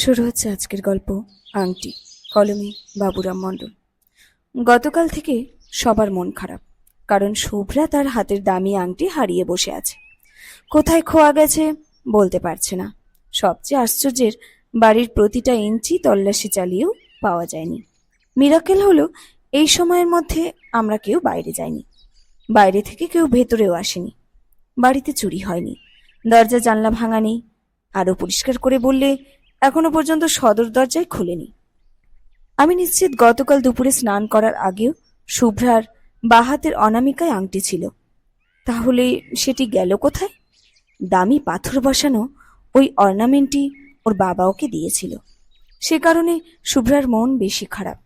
শুরু হচ্ছে আজকের গল্প, আংটি কলমে বাবুরাম মণ্ডল। গতকাল থেকে সবার মন খারাপ, কারণ শুভ্রা তার হাতের দামি আংটি হারিয়ে বসে আছে। কোথায় খোয়া গেছে বলতে পারছে না। সবচেয়ে আশ্চর্যের, বাড়ির প্রতিটা ইঞ্চি তল্লাশি চালিয়েও পাওয়া যায়নি। মিরাকেল হলো, এই সময়ের মধ্যে আমরা কেউ বাইরে যাইনি। বাইরে থেকে কেউ ভেতরেও আসেনি। বাড়িতে চুরি হয়নি। দরজা জানলা ভাঙা নেই। আরও পরিষ্কার করে বললে এখনও পর্যন্ত সদর দরজায় খুলেনি। আমি নিশ্চিত গতকাল দুপুরে স্নান করার আগেও শুভ্রার বাহাতের অনামিকায় আংটি ছিল। তাহলে সেটি গেল কোথায়? দামি পাথর বসানো ওই অর্নামেন্টটি ওর বাবা ওকে দিয়েছিল। সে কারণে শুভ্রার মন বেশি খারাপ।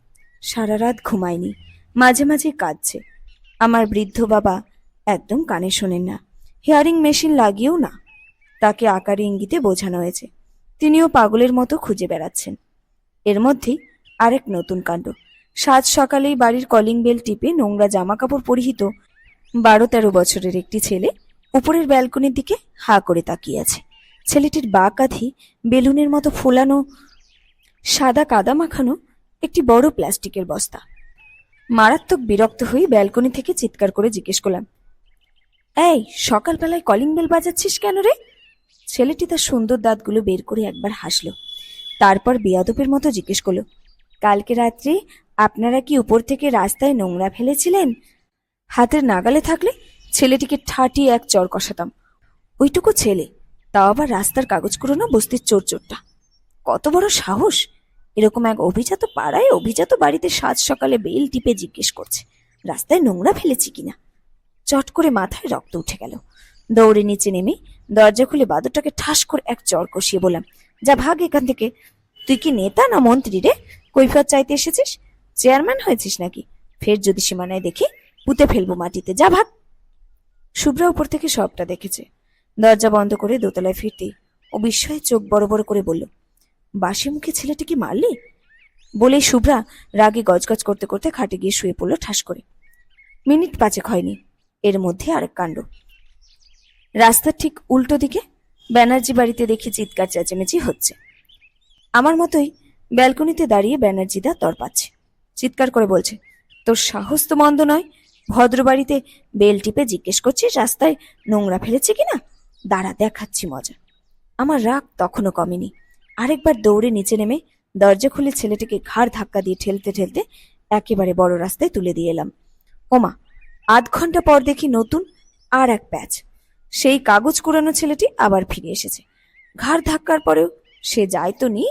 সারা রাত ঘুমায়নি, মাঝে মাঝে কাঁদছে। আমার বৃদ্ধ বাবা একদম কানে শোনেন না। হিয়ারিং মেশিন লাগিয়েও না। তাকে আকারে ইঙ্গিতে বোঝানো হয়েছে। তিনিও পাগলের মতো খুঁজে বেড়াচ্ছেন। এর মধ্যেই আরেক নতুন কাণ্ড। সাত সকালেই বাড়ির কলিং বেল টিপে নোংরা জামা কাপড় পরিহিত বারো তেরো বছরের একটি ছেলে উপরের ব্যালকনির দিকে হা করে তাকিয়ে আছে। ছেলেটির বা কাঁধি বেলুনের মতো ফোলানো, সাদা কাদা মাখানো একটি বড় প্লাস্টিকের বস্তা। মারাত্মক বিরক্ত হয়ে ব্যালকনি থেকে চিৎকার করে জিজ্ঞেস করলাম, এই, সকালবেলায় কলিং বেল বাজাচ্ছিস কেন রে? ছেলেটি তার সুন্দর দাঁতগুলো বের করে একবার হাসলো। তারপর বেয়াদপের মতো জিজ্ঞেস করল, কালকে রাত্রে আপনারা কি উপর থেকে রাস্তায় নোংরা ফেলেছিলেন? হাতের নাগালে থাকলে ছেলেটিকে ঠাটি এক চর কষাতাম। ওইটুকু ছেলে, তাও আবার রাস্তার কাগজ কুড়োনো বস্তির চোর চোরটা কত বড় সাহস! এরকম এক অভিজাত পাড়ায় অভিজাত বাড়িতে সাত সকালে বেল টিপে জিজ্ঞেস করছে, রাস্তায় নোংরা ফেলেছি কিনা? চট করে মাথায় রক্ত উঠে গেল। দৌড়ে নিচে নেমে দরজা খুলে বাদরটাকে ঠাস করে এক চর কষিয়ে বললাম, যা ভাগ এখান থেকে। তুই কি নেতা না মন্ত্রী রে? কৈফিয়ত চাইতে এসেছিস? চেয়ারম্যান হয়েছিস নাকি? ফের যদি সীমানায় দেখি, পুঁতে ফেলব মাটিতে। যা ভাগ। শুভ্রা উপর থেকে সবটা দেখেছে। দরজা বন্ধ করে দোতলায় ফিরতেই ও বিস্ময়ে চোখ বড় বড় করে বলল, বাসি মুখে ছেলেটিকে মারলি? বলেই শুভ্রা রাগে গজগজ করতে করতে খাটে গিয়ে শুয়ে পড়ল ঠাস করে। মিনিট পাঁচেক হয়নি। এর মধ্যে আরেক কাণ্ড। রাস্তার ঠিক উল্টো দিকে ব্যানার্জি বাড়িতে দেখি চিৎকার চেঁচামেচি হচ্ছে। আমার মতোই ব্যালকনিতে দাঁড়িয়ে ব্যানার্জিদা তর পাচ্ছে। চিৎকার করে বলছে, তোর সাহস তো মন্দ নয়। ভদ্র বাড়িতে বেল টিপে জিজ্ঞেস করছিস, রাস্তায় নোংরা ফেলেছে কিনা? দাঁড়া, দেখাচ্ছি মজা। আমার রাগ তখনও কমেনি। আরেকবার দৌড়ে নিচে নেমে দরজা খুলে ছেলেটিকে ঘাড় ধাক্কা দিয়ে ঠেলতে ঠেলতে একেবারে বড় রাস্তায় তুলে দিয়ে এলাম। ওমা আধ ঘণ্টা পর দেখি নতুন আর এক প্যাচ। সেই কাগজ কুড়ানো ছেলেটি আবার ফিরে এসেছে। ঘাড় ধাক্কার পরেও সে যায় তো নি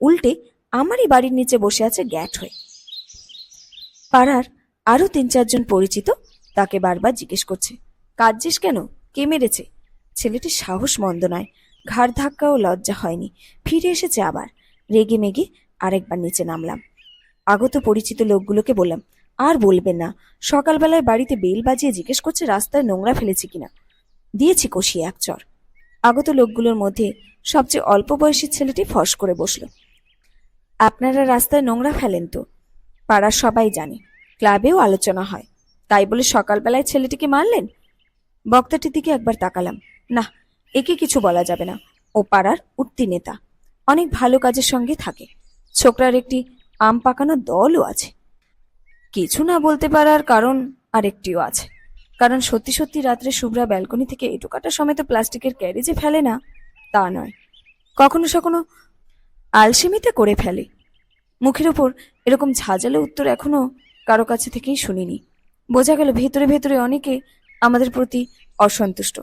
উল্টে আমারই বাড়ির নিচে বসে আছে গ্যাট হয়ে। পাড়ার আরও তিন চারজন পরিচিত তাকে বারবার জিজ্ঞেস করছে, কাঁদছিস কেন? কে মেরেছে? ছেলেটির সাহস মন্দ নয়, ঘাড় ধাক্কা ও লজ্জা হয়নি। ফিরে এসেছে আবার। রেগে মেগে আরেকবার নিচে নামলাম। আগত পরিচিত লোকগুলোকে বললাম, আর বলবেন না, সকালবেলায় বাড়িতে বেল বাজিয়ে জিজ্ঞেস করছে রাস্তায় নোংরা ফেলেছি কিনা? দিয়েছি কষিয়ে এক চর। আগত লোকগুলোর মধ্যে সবচেয়ে অল্প বয়সী ছেলেটি ফস করে বসল। আপনারা রাস্তায় নোংরা ফেলেন তো, পাড়ার সবাই জানে, ক্লাবেও আলোচনা হয়। তাই বলে সকালবেলায় ছেলেটিকে মারলেন? বক্তাটির দিকে একবার তাকালাম। না, একে কিছু বলা যাবে না। ও পাড়ার উঠতি নেতা। অনেক ভালো কাজের সঙ্গে থাকে। ছোকরার একটি আম পাকানো দলও আছে। কিছু না বলতে পারার কারণ আরেকটিও আছে। কারণ সত্যি সত্যি রাত্রে শুভ্রা ব্যালকনি থেকে এটুকাটা সমেত প্লাস্টিকের ক্যারেজে ফেলে না, তা নয়। কখনো সখনো আলসেমিতে করে ফেলে। মুখের ওপর এরকম ঝাঁঝালো উত্তর এখনও কারও কাছে থেকেই শুনিনি। বোঝা গেল ভেতরে ভেতরে অনেকে আমাদের প্রতি অসন্তুষ্ট।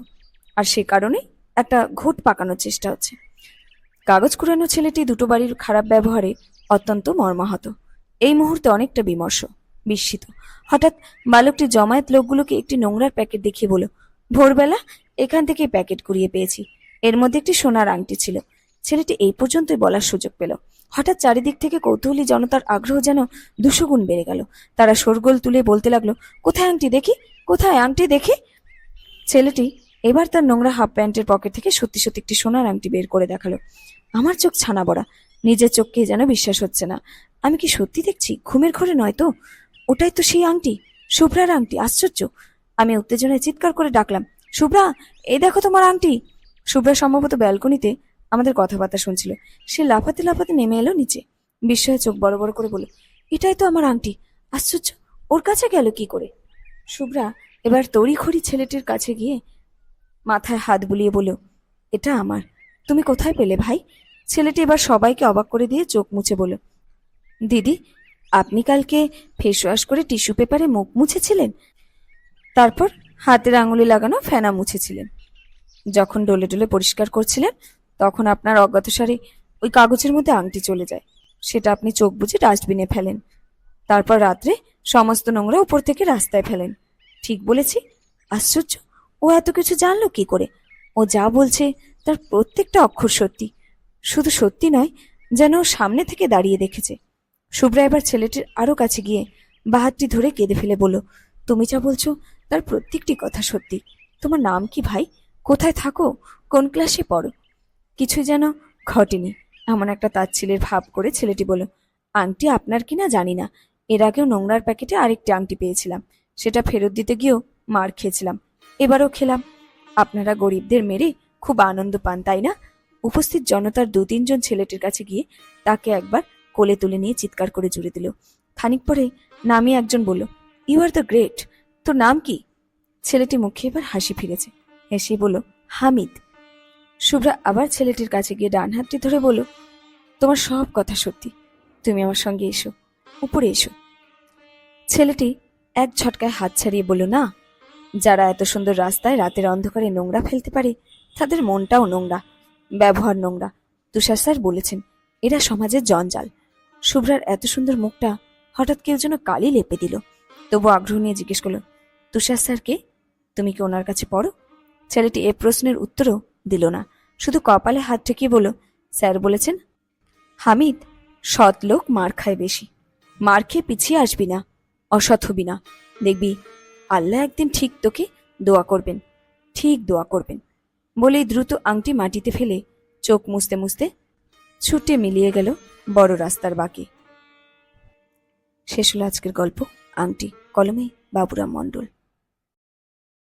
আর সে কারণে একটা ঘুট পাকানোর চেষ্টা হচ্ছে। কাগজ কুড়ানো ছেলেটি দুটো বাড়ির খারাপ ব্যবহারে অত্যন্ত মর্মাহত। এই মুহূর্তে অনেকটা বিমর্ষ। বিস্মিত। হঠাৎ বালকটি জমায়েত লোকগুলোকে একটি নোংরার প্যাকেট দেখিয়ে বলল, ভোরবেলা এখান থেকে প্যাকেট কুড়িয়ে পেয়েছি। এর মধ্যে একটি সোনার আংটি ছিল। ছেলেটি এই পর্যন্তই বলার সুযোগ পেল। হঠাৎ চারিদিক থেকে কৌতূহলী জনতার আগ্রহ যেন দুশো গুণ বেড়ে গেল। তারা শোরগোল তুলে বলতে লাগল, কোথায় আংটি দেখি? কোথায় আংটি দেখি? ছেলেটি এবার তার নোংরা হাফ প্যান্টের পকেট থেকে সত্যি সত্যি একটি সোনার আংটি বের করে দেখাল। আমার চোখ ছানা বড়া। নিজের চোখকে যেন বিশ্বাস হচ্ছে না। আমি কি সত্যি দেখছি? ঘুমের ঘরে নয় তো? ওটাই তো সেই আংটি। শুভ্রার আংটি, আশ্চর্য। আমি উত্তেজনায় চিৎকার করে ডাকলাম, শুভ্রা, এই দেখো তোমার আংটি। শুভ্রা সম্ভবত ব্যালকনিতে আমাদের কথাবার্তা শুনছিল। সে লাফাতে লাফাতে নেমে এলো নিচে। বিস্ময়ে চোখ বড় বড় করে বলল, এটাই তো আমার আংটি, আশ্চর্য। ওর কাছে গেল কি করে? শুভ্রা এবার তড়িঘড়ি ছেলেটির কাছে গিয়ে মাথায় হাত বুলিয়ে বলল, এটা আমার। তুমি কোথায় পেলে ভাই? ছেলেটি এবার সবাইকে অবাক করে দিয়ে চোখ মুছে বলল, দিদি আপনি কালকে ফেস ওয়াশ করে টিস্যু পেপারে মুখ মুছেছিলেন? তারপর হাতের আঙুলে লাগানো ফেনা মুছেছিলেন। যখন ডলে ডলে পরিষ্কার করছিলেন, তখন আপনার অজ্ঞাতসারে ওই কাগজের মধ্যে আংটি চলে যায়। সেটা আপনি চোখ বুজে ডাস্টবিনে ফেলেন। তারপর রাত্রে সমস্ত নোংরা উপর থেকে রাস্তায় ফেলেন। ঠিক বলেছি? আশ্চর্য! ও এত কিছু জানলো কি করে? ও যা বলছে তার প্রত্যেকটা অক্ষর সত্যি। শুধু সত্যি নয়, যেন সামনে থেকে দাঁড়িয়ে দেখেছে। শুভ্রা এবার ছেলেটির আরও কাছে গিয়ে বাহাতটি ধরে কেঁদে ফেলে বলল, তুমি যা বলছো তার প্রত্যেকটি কথা সত্যি। তোমার নাম কি ভাই? কোথায় থাকো? কোন ক্লাসে পড়ো? কিছু যেন ঘটেনি। এমন একটা তাচ্ছিলের ভাব করে ছেলেটি বলল, আংটি আপনার কিনা জানি না। এর আগেও নোংরার প্যাকেটে আরেকটি আংটি পেয়েছিলাম। সেটা ফেরত দিতে গিয়েও মার খেয়েছিলাম। এবারও খেলাম। আপনারা গরিবদের মেরে খুব আনন্দ পান, তাই না? উপস্থিত জনতার দু তিনজন ছেলেটির কাছে গিয়ে তাকে একবার কোলে তুলে নিয়ে চিৎকার করে জুড়ে দিল। খানিক পরে নামিয়ে একজন বলল ইউ আর দ্য গ্রেট তোর নাম কি? ছেলেটি মুখে এবার হাসি ফিরেছে। হেসে বলল, হামিদ। শুভ্রা আবার ছেলেটির কাছে গিয়ে ডান হাতটি ধরে বলল, তোমার সব কথা সত্যি। তুমি আমার সঙ্গে এসো, উপরে এসো। ছেলেটি এক ঝটকায় হাত ছাড়িয়ে বলল, না, যারা এত সুন্দর রাস্তায় রাতের অন্ধকারে নোংরা ফেলতে পারে, তাদের মনটাও নোংরা, ব্যবহার নোংরা। তুষার স্যার বলেছেন, এরা সমাজের জঞ্জাল। শুভ্রার এত সুন্দর মুখটা হঠাৎ কেউ যেন কালি লেপে দিল। তবু আগ্রহ নিয়ে জিজ্ঞেস করল, তুষার স্যারকে? তুমি কি ওনার কাছে পড়ো? ছেলেটি এ প্রশ্নের উত্তরও দিল না। শুধু কপালে হাত ঠেকিয়ে বলল, স্যার বলেছেন, হামিদ সৎ লোক মার খায় বেশি। মার খেয়ে পিছিয়ে আসবি না, অসৎ হবি না। দেখবি, আল্লাহ একদিন ঠিক তোকে দোয়া করবেন, ঠিক দোয়া করবেন। বলেই দ্রুত আংটি মাটিতে ফেলে চোখ মুছতে মুছতে ছুটে মিলিয়ে গেল বড় রাস্তার বাকি। শেষ হলো আজকের গল্প। আংটি কলমে বাবুরাম মণ্ডল।